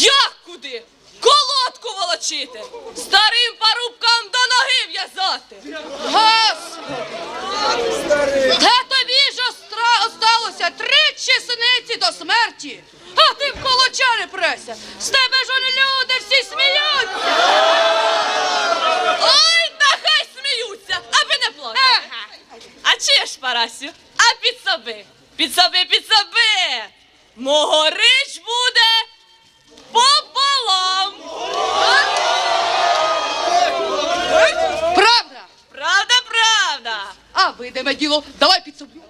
Як куди? Колодку волочити, старим парубкам до ноги в'язати. Господи! Та тобі ж осталося три чесниці до смерті, а ти в колоча не преся. З тебе ж вони люди всі сміються. Ой, та хай сміються, аби не плакали. А чи ж, Парасю, а під соби, під соби, під соби. Могорич буде пополам. Правда? Правда, правда. А видиме діло, давай під собі.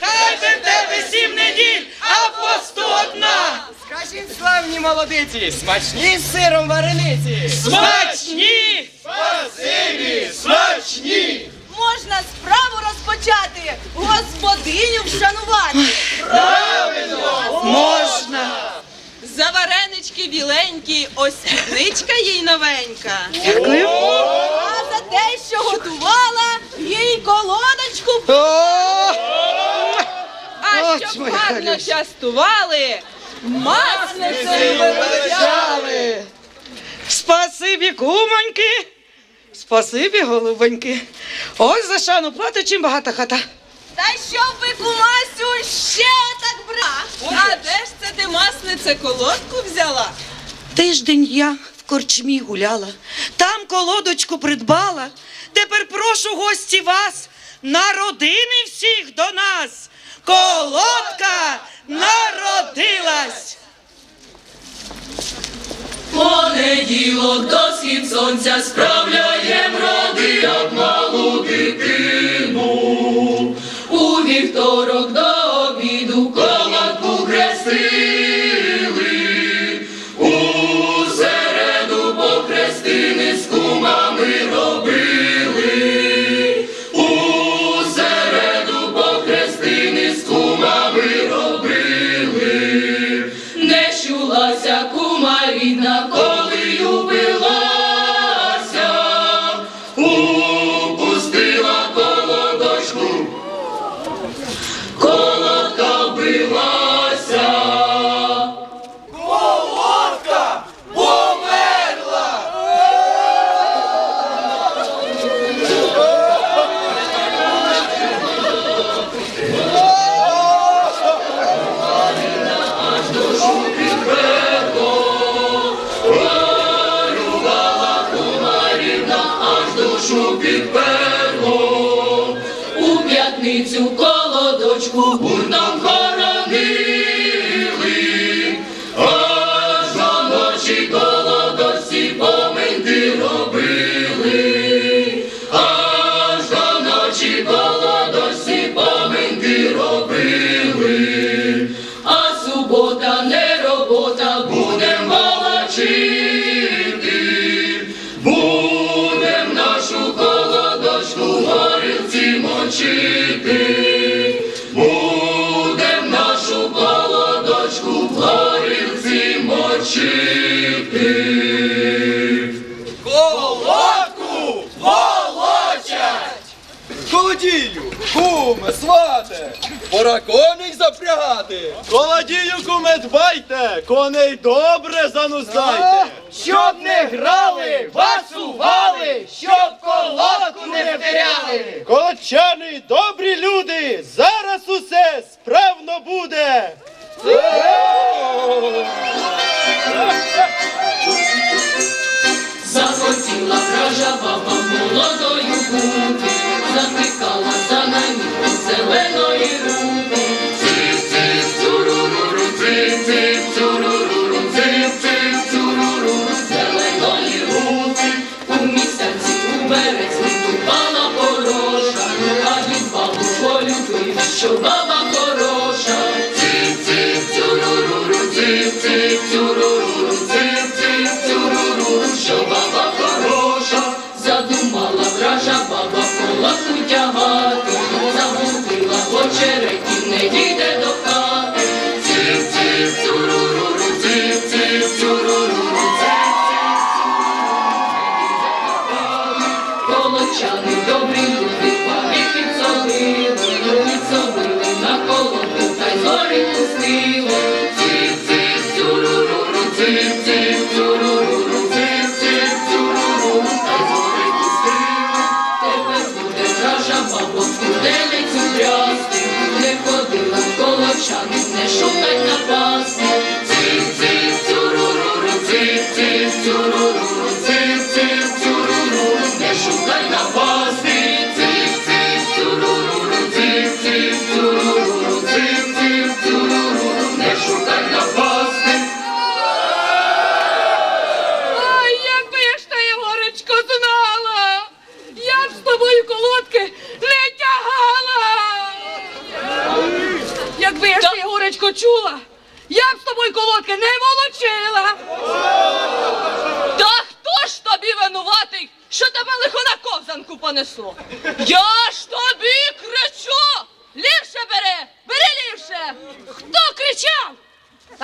Хай би в тебе сім неділь, а пост одна! Скажіть, славні молодиці, смачні з сиром варениці. Смачні! Спасибі, смачні. Можна справу розпочати, господиню вшанувати. Можна! За варенички біленькі, ось спідничка їй новенька. Дякую. А за те, що готувала, їй колодочку. А щоб гарно частували, масницею величали. Спасибі, кумоньки! Спасибі, голубоньки! Ось за шану платить чим багата хата. Та щоб ви, кумасю, ще так бра. А де ж це ти маснице колодку взяла? Тиждень я в корчмі гуляла, там колодочку придбала. Тепер прошу гості вас, на родини всіх до нас. Колодка народилась. Понеділок до схід сонця справляєм роди, малу дитину. У вівторок до кума П'ятницю колодочку гуртом Пора коней запрягати. Колодію куме дбайте, коней добре зануздайте. Щоб не грали, басували, щоб колодку не втеряли. Колодчани, добрі люди, зараз усе справно буде. Захотіла вража баба молодою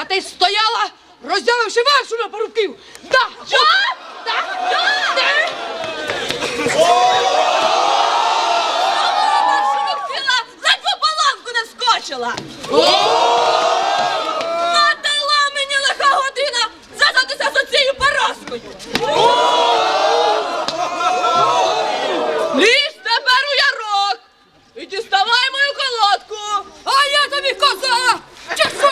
Ти стояла, роздявивши вершу на парубків. Да, я? Да, я? Ти? Ледь по паланку не скочила. Надала мені лиха година зв'язатися з оцією Параскою. Лізь тепер у ярок і діставай мою колодку. А я тобі коза! Чи що?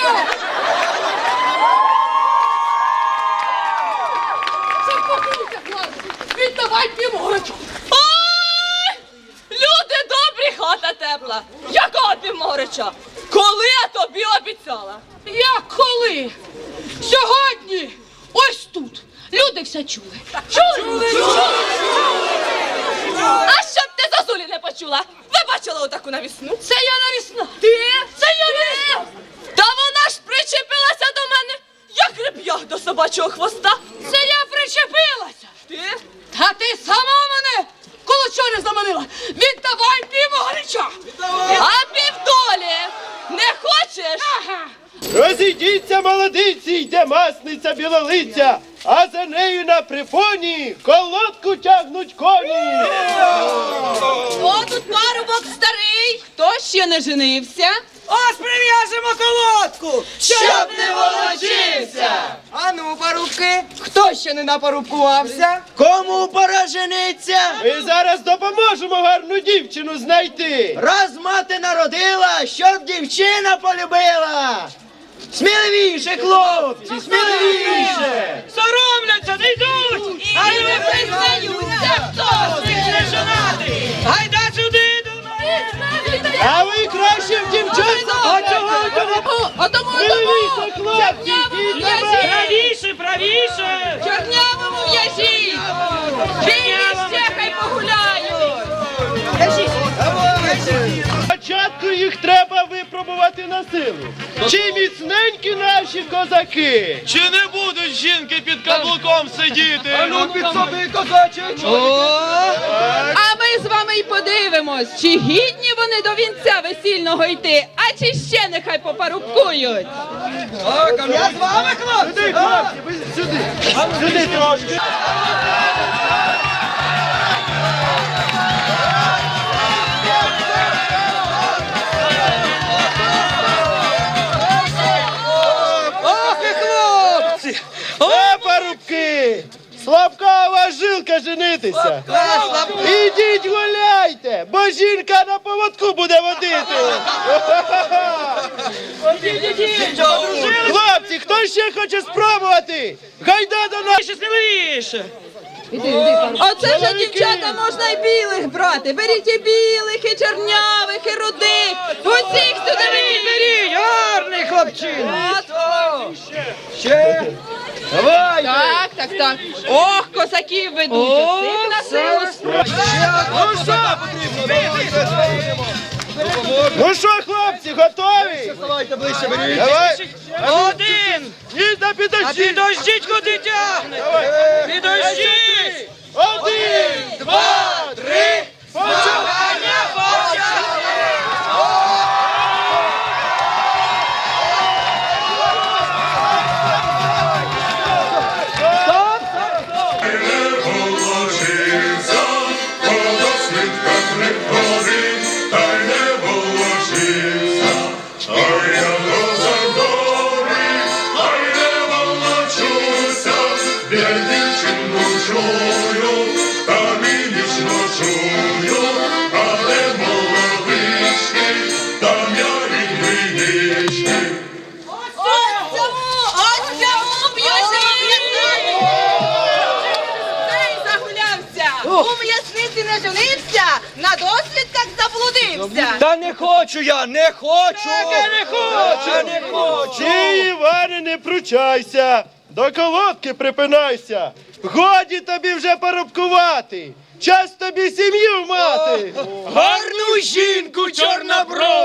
Заспокійся, хлопці! Віддавай півгорочку! Ой! Люди добрі, хата тепла! Якого півгорича? Коли я тобі обіцяла? Як коли? Сьогодні! Ось тут! Люди все чули. Чули? Чули? А щоб ти зазулі не почула? Ви бачили отаку навісну? Це я навісна. Ти? Це я навісна. Та вона ж причепилася до мене, як реп'ях до собачого хвоста. Це я причепилася. Ти? Та ти сама мене колочони заманила. Віддавай півгоряча. А півдолі не хочеш? Ага. Розійдіться, молодиці, йде білолиця, а за нею на припоні колодку тягнуть коні. О, тут парубок старий. Хто ще не женився? Ось прив'яжемо колодку! Щоб не волочився. Ану, парубки, хто ще не напорубкувався? Кому пора жениться? Ми зараз допоможемо гарну дівчину знайти. Раз мати народила, щоб дівчина полюбила. Сміливіше, хлопці, сміливіше! Соромляться, не йдуть! А не признаються, хто з них не женатий. Гайда сюди до мене! А ви краще в дівчат А чого запитайте. А тому, Сміливіше, хлопці. Правіше, правіше! Чорнявому в'яжіть. Білі хай погуляють. Спочатку їх треба випробувати на силу. Чи міцненькі наші козаки? Чи не будуть жінки під каблуком сидіти? Ну, під собі козаче, А ми з вами й подивимось, чи гідні вони до вінця весільного йти, а чи ще нехай попарубкують. Я з вами, хлопці! Сюди, сюди. Сюди трошки. Слабка у вас жилка женитися. Ідіть гуляйте, бо жінка на поводку буде водити. Хлопці, хто ще хоче спробувати? Гайда до нас! Ще сміливіше. Оце вже дівчата можна і білих брати. Беріть і білих, і чорнявих, і рудих. Усіх сюди беріть. Беріть, гарний хлопчина. Давай! Так, так, так. Ох, козаків ведуть. Усіх на силу Ну що? Ну що, хлопці, готові? Давайте ближче беріть. Давай. Один. Ні, да А підожди. підождіть, куди тягне. Підождіть. Один, два, три. Почали. Не женився, на дослідках заблудився! Та не хочу я, не хочу! Я не хочу. Я не хочу! Ти, Іване, не пручайся, до колодки припинайся. Годі тобі вже порубкувати. Час тобі сім'ю мати. Гарну жінку чорноброву!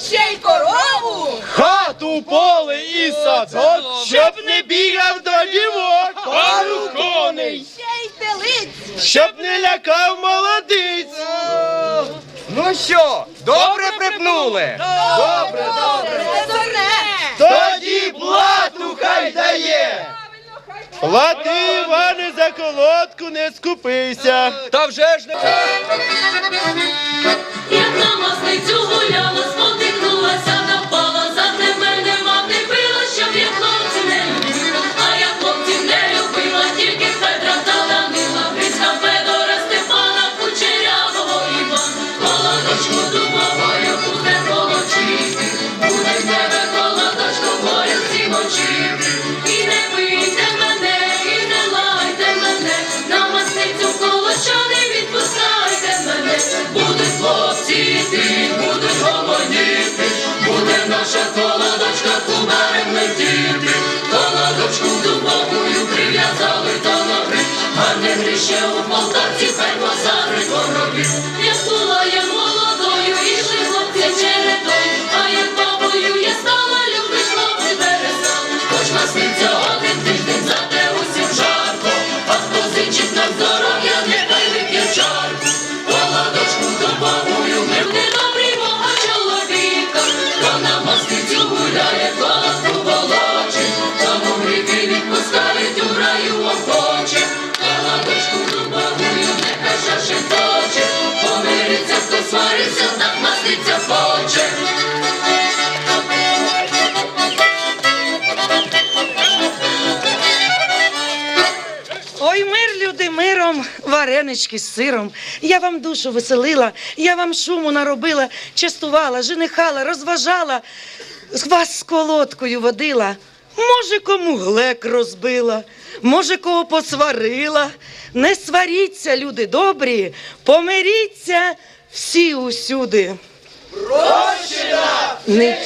Ще й корову! Хату, поле і садок, щоб не бігав до дівок, пару коней, Ще й телиць! щоб не лякав молодиць. Ну що, добре припнули? Добре, Добре, не зорне! тоді плату хай дає. Плати, Іване, за колодку не скупися. Та вже ж не... Ой, мир, люди, миром, варенички з сиром. Я вам душу веселила, я вам шуму наробила, частувала, женихала, розважала, вас з колодкою водила. Може, кому глек розбила, може, кого посварила. Не сваріться, люди добрі, помиріться всі усюди. Прощена! Не...